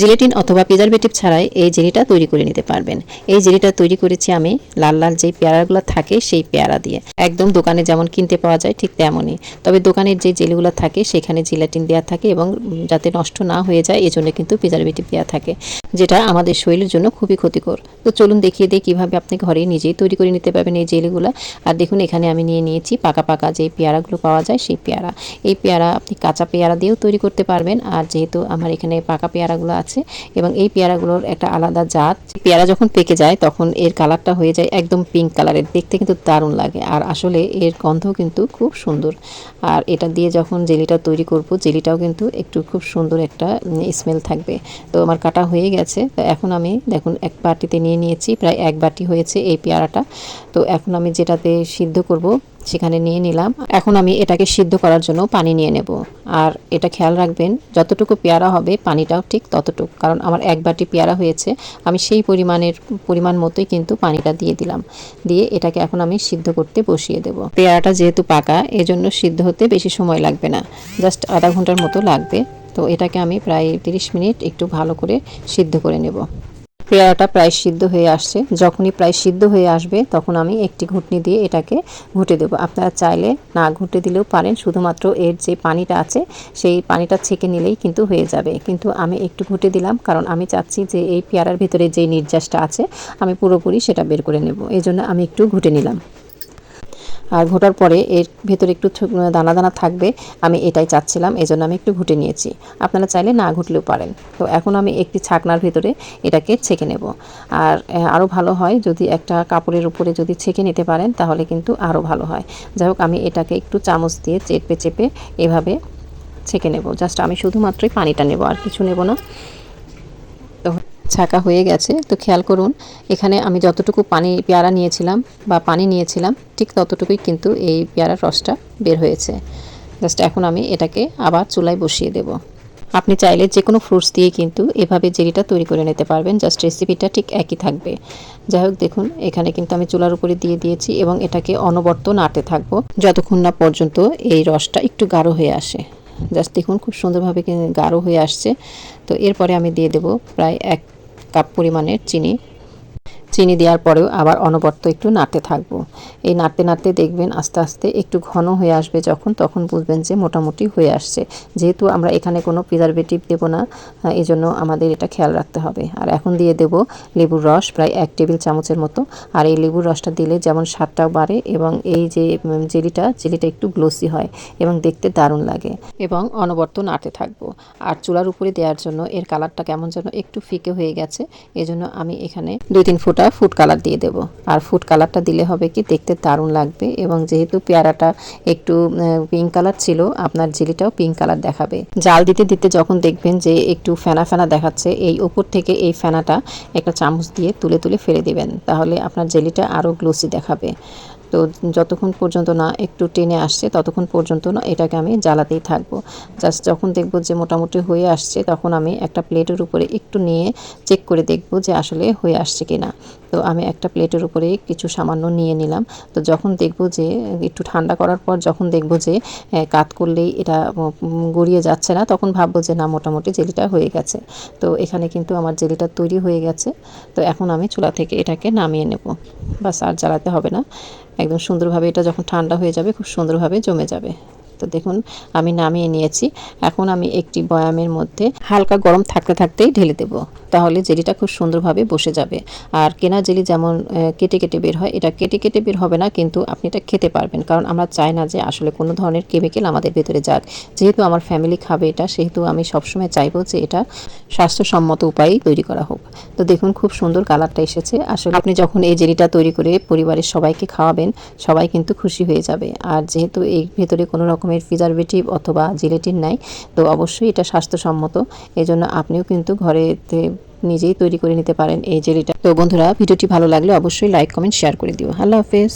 Gelatin অথবা preservative ছাড়াই এই জেলিটা তৈরি করে নিতে পারবেন। এই জেলিটা তৈরি করেছি আমি লাল লাল যেই পেয়ারাগুলো থাকে সেই পেয়ারা দিয়ে। একদম দোকানে যেমন কিনতে পাওয়া যায় ঠিক তেমনই। তবে দোকানের যে জেলিগুলো থাকে সেখানে জিলেটিন দেওয়া থাকে এবং যাতে নষ্ট না হয়ে যায় এজন্য কিন্তু প্রিজারভেটিভ দেওয়া থাকে, যেটা আমাদের শরীরের জন্য খুবই ক্ষতিকর। তো চলুন দেখিয়ে দিই কীভাবে আপনি ঘরে নিজেই তৈরি করে নিতে পারবেন এই জেলিগুলো। আর দেখুন এখানে আমি নিয়ে নিয়েছি পাকা পাকা যে পেয়ারাগুলো পাওয়া যায় সেই পেয়ারা। এই পেয়ারা আপনি কাঁচা পেয়ারা দিয়েও তৈরি করতে পারবেন। আর যেহেতু আমার এখানে পাকা পেয়ারাগুলো আছে এবং এই পেয়ারাগুলোর একটা আলাদা জাত। পেয়ারা যখন পেকে যায়, তখন এর কালারটা হয়ে যায় একদম পিঙ্ক কালারের দেখতে কিন্তু দারুণ লাগে। আর আসলে এর গন্ধ কিন্তু খুব সুন্দর। আর এটা দিয়ে যখন জেলিটা তৈরি করব, জেলিটাও কিন্তু একটু খুব সুন্দর একটা স্মেল থাকবে। তো আমার কাটা হয়ে গেছে। তো এখন আমি দেখুন, এক বাটিতে নিয়ে নিয়েছি। প্রায় এক বাটি হয়েছে এই পেয়ারাটা। তো এখন আমি যেটাতে সিদ্ধ করব সেখানে নিয়ে নিলাম। এখন আমি এটাকে সিদ্ধ করার জন্য পানি নিয়ে নেব। আর এটা খেয়াল রাখবেন, যতটুকু পেয়ারা হবে পানিটাও ঠিক ততটুকু। কারণ আমার এক বাটি পেয়ারা হয়েছে, আমি সেই পরিমাণের, পরিমাণ মতোই কিন্তু পানিটা দিয়ে দিলাম। দিয়ে এটাকে এখন আমি সিদ্ধ করতে বসিয়ে দেব। পেয়ারাটা যেহেতু পাকা, এজন্য সিদ্ধ হতে বেশি সময় লাগবে না। জাস্ট আধা ঘণ্টার মতো লাগবে। তো এটাকে আমি প্রায় তিরিশ মিনিট একটু ভালো করে সিদ্ধ করে নেব। পেয়ারাটা প্রায় সিদ্ধ হয়ে আসছে। যখনই প্রায় সিদ্ধ হয়ে আসবে, তখন আমি একটি ঘুটনি দিয়ে এটাকে ঘুটে দেবো। আপনারা চাইলে না ঘুটে দিলেও পারেন, শুধুমাত্র এর যে পানিটা আছে, সেই পানিটা ছেঁকে নিলেই কিন্তু হয়ে যাবে। কিন্তু আমি একটু ঘুটে দিলাম, কারণ আমি চাচ্ছি যে এই পেয়ারার ভিতরে যে নির্যাসটা আছে, আমি পুরোপুরি সেটা বের করে নেব। এই জন্য আমি একটু ঘুটে নিলাম। আর ঘোটার পরে এর ভেতরে একটু দানা দানা থাকবে, আমি এটাই চাচ্ছিলাম এই জন্য আমি একটু ঘুটে নিয়েছি। আপনারা চাইলে না ঘুটলেও পারেন। তো এখন আমি একটি ছাকনার ভেতরে এটাকে ছেঁকে নেব। আর আরও ভালো হয় যদি একটা কাপড়ের উপরে যদি ছেঁকে নিতে পারেন, তাহলে কিন্তু আরও ভালো হয়। যাই হোক, আমি এটাকে একটু চামচ দিয়ে চেপে চেপে এভাবে ছেঁকে নেব। জাস্ট আমি শুধুমাত্রই পানিটা নেব, আর কিছু নেব না। ছাকা হয়ে গেছে। তো খেয়াল করুন, এখানে আমি যতটুকু পানি, পেয়ারা নিয়েছিলাম বা পানি নিয়েছিলাম, ঠিক ততটুকুই কিন্তু এই পেয়ারার রসটা বের হয়েছে। জাস্ট এখন আমি এটাকে আবার চুলায় বসিয়ে দেব। আপনি চাইলে যে কোনো ফ্রুটস দিয়ে কিন্তু এভাবে জেলিটা তৈরি করে নিতে পারবেন, জাস্ট রেসিপিটা ঠিক একই থাকবে। যাই হোক, দেখুন, এখানে কিন্তু আমি চুলার উপরে দিয়ে দিয়েছি এবং এটাকে অনবর্ত নাড়তে থাকব, যতক্ষণ না পর্যন্ত এই রসটা একটু গাঢ় হয়ে আসে। জাস্ট দেখুন, খুব সুন্দরভাবে গাঢ় হয়ে আসছে। তো এরপরে আমি দিয়ে দেব প্রায় এক কাপ পরিমাণের চিনি চিনি দেওয়ার পরেও আবার অনবর্ত একটু নাড়তে থাকব। এই নাড়তে নাড়তে দেখবেন আস্তে আস্তে একটু ঘন হয়ে আসবে যখন, তখন বুঝবেন যে মোটামুটি হয়ে আসছে। যেহেতু আমরা এখানে কোনো প্রিজারভেটিভ দেব না এই জন্য আমাদের এটা খেয়াল রাখতে হবে। আর এখন দিয়ে দেব লেবুর রস, প্রায় এক টেবিল চামচের মতো। আর এই লেবুর রসটা দিলে যেমন স্বাদটাও বাড়ে এবং এই যে জেলিটা জেলিটা একটু গ্লোসি হয় এবং দেখতে দারুণ লাগে এবং অনবর্ত নাড়তে থাকব। আর চুলার উপরে দেওয়ার জন্য এর কালারটা কেমন যেন একটু ফিকে হয়ে গেছে, এজন্য আমি এখানে দুই তিন ফুটা ফুড কালার দিয়ে দেব। আর ফুড কালারটা দিলে হবে কি, দেখতে দারুণ লাগবে এবং যেহেতু পেয়ারাটা একটু পিঙ্ক কালার ছিল, আপনার জেলিটাও পিঙ্ক কালার দেখাবে। জাল দিতে দিতে যখন দেখবেন যে একটু ফেনা ফেনা দেখাচ্ছে, এই উপর থেকে এই ফেনাটা একটা চামচ দিয়ে তুলে তুলে ফেলে দিবেন। তাহলে আপনার জেলিটা আরও গ্লোসি দেখাবে। তো যতক্ষণ পর্যন্ত না একটু টেনে আসছে, ততক্ষণ পর্যন্ত না এটাকে আমি জ্বালাতেই থাকব। জাস্ট যখন দেখব যে মোটামুটি হয়ে আসছে, তখন আমি একটা প্লেটের উপরে একটু নিয়ে চেক করে দেখব যে আসলে হয়ে আসছে কিনা। তো আমি একটা প্লেটের উপরে কিছু সামান্য নিয়ে নিলাম। তো যখন দেখব যে, একটু ঠান্ডা করার পর যখন দেখব যে কাত করলেই এটা গড়িয়ে যাচ্ছে না, তখন ভাববো যে, না, মোটামুটি জেলিটা হয়ে গেছে। তো এখানে কিন্তু আমার জেলিটা তৈরি হয়ে গেছে। তো এখন আমি চুলা থেকে এটাকে নামিয়ে নেব। বাস, আর জ্বালাতে হবে না। একদম সুন্দরভাবে এটা যখন ঠান্ডা হয়ে যাবে, খুব সুন্দরভাবে জমে যাবে। তো দেখুন, আমি নামিয়ে নিয়েছি। এখন আমি একটি বয়ামের মধ্যে হালকা গরম থাকতে থাকতেই ঢেলে দেব। তাহলে জেলিটা খুব সুন্দরভাবে বসে যাবে। আর কেনা জেলি যেমন কেটে কেটে বের হয়, এটা কেটে কেটে বের হবে না, কিন্তু আপনি এটা খেতে পারবেন। কারণ আমরা চাই না যে আসলে কোনো ধরনের কেমিক্যাল আমাদের ভেতরে যাক। যেহেতু আমার ফ্যামিলি খাবে এটা, সেহেতু আমি সবসময় চাইব যে এটা স্বাস্থ্যসম্মত উপায়েই তৈরি করা হোক। তো দেখুন, খুব সুন্দর কালারটা এসেছে। আসলে আপনি যখন এই জেলিটা তৈরি করে পরিবারের সবাইকে খাওয়াবেন, সবাই কিন্তু খুশি হয়ে যাবে। আর যেহেতু এই ভেতরে কোনো রকমের প্রিজারভেটিভ অথবা জিলেটিন নাই, তো অবশ্যই এটা স্বাস্থ্যসম্মত। এই জন্য আপনিও কিন্তু ঘরেতে নিজেই তৈরি করে নিতে পারেন এই জেলিটা তো বন্ধুরা, ভিডিওটি ভালো লাগলে অবশ্যই লাইক কমেন্ট শেয়ার করে দিও। আল্লাহ হাফেজ।